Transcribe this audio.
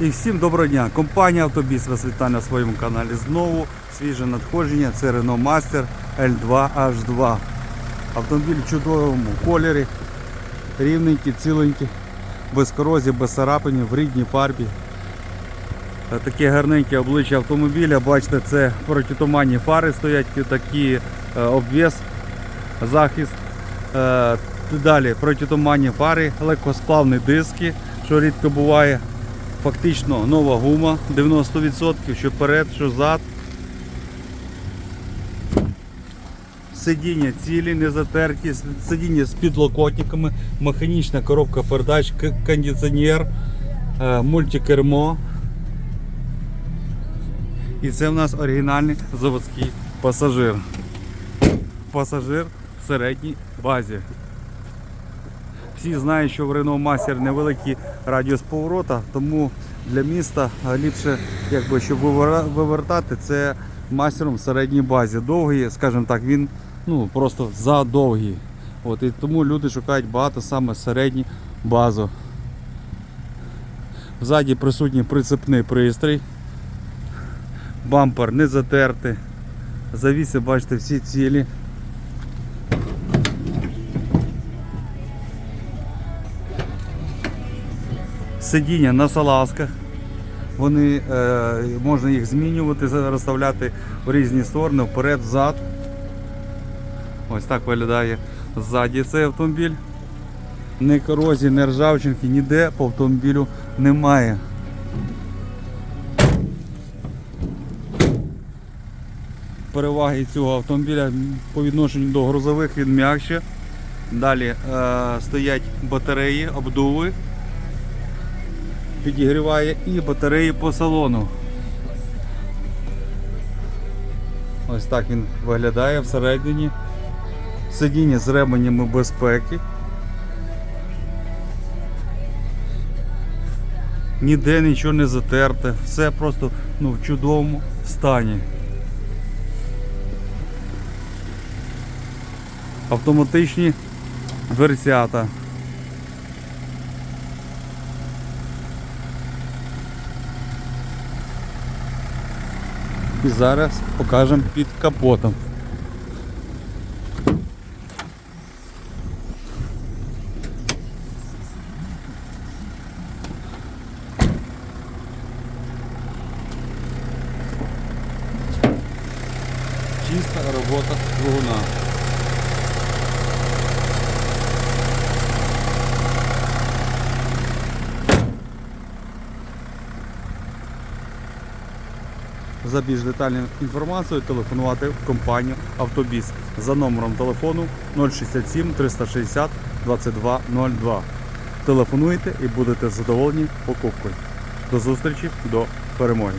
І всім доброго дня. Компанія Автобіс вас вітає на своєму каналі знову. Свіже надходження. Це Renault Master L2 H2. Автомобіль в чудовому кольорі. Рівненький, ціленький, без корозії, без царапини, в рідній фарбі. Таке гарненьке обличчя автомобіля. Бачите, це протитуманні фари стоять, такі е, обвес, захист. Е, Далі протитуманні фари, легкосплавні диски, що рідко буває. Фактично нова гума 90%, що перед, що зад. Сидіння цілі, не затерті, сидіння з підлокотниками, механічна коробка передач, кондиціонер, е, мультикермо. І це в нас оригінальний заводський пасажир. Пасажир в середній базі. Всі знають, що в Renault Master невеликий радіус поворота, тому для міста ліпше, якби, щоб вивертати, це мастером в середній базі. Довгий, скажімо так, він ну, просто задовгий. От, і тому люди шукають багато саме середню базу. Ззаді присутній прицепний пристрій. Бампер не затертий. Завіси, бачите, всі цілі. Сидіння на салазках. Вони е, можна їх змінювати, розставляти в різні сторони, вперед, взад. Ось так виглядає ззаді цей автомобіль. Ні корозії, ні ржавчинки, ніде по автомобілю немає. Переваги цього автомобіля по відношенню до грузових він м'якше. Далі е, стоять батареї, обдуви підігріває і батареї по салону. Ось так він виглядає всередині. Сидіння з ременями безпеки. Ніде нічого не затерте, все просто ну, в чудовому стані. Автоматичні дверцята. І зараз покажемо під капотом. Чиста робота двигуна. За більш детальною інформацією телефонувати в компанію Автобіс за номером телефону 067 360 2202. Телефонуйте і будете задоволені покупкою. До зустрічі, до перемоги.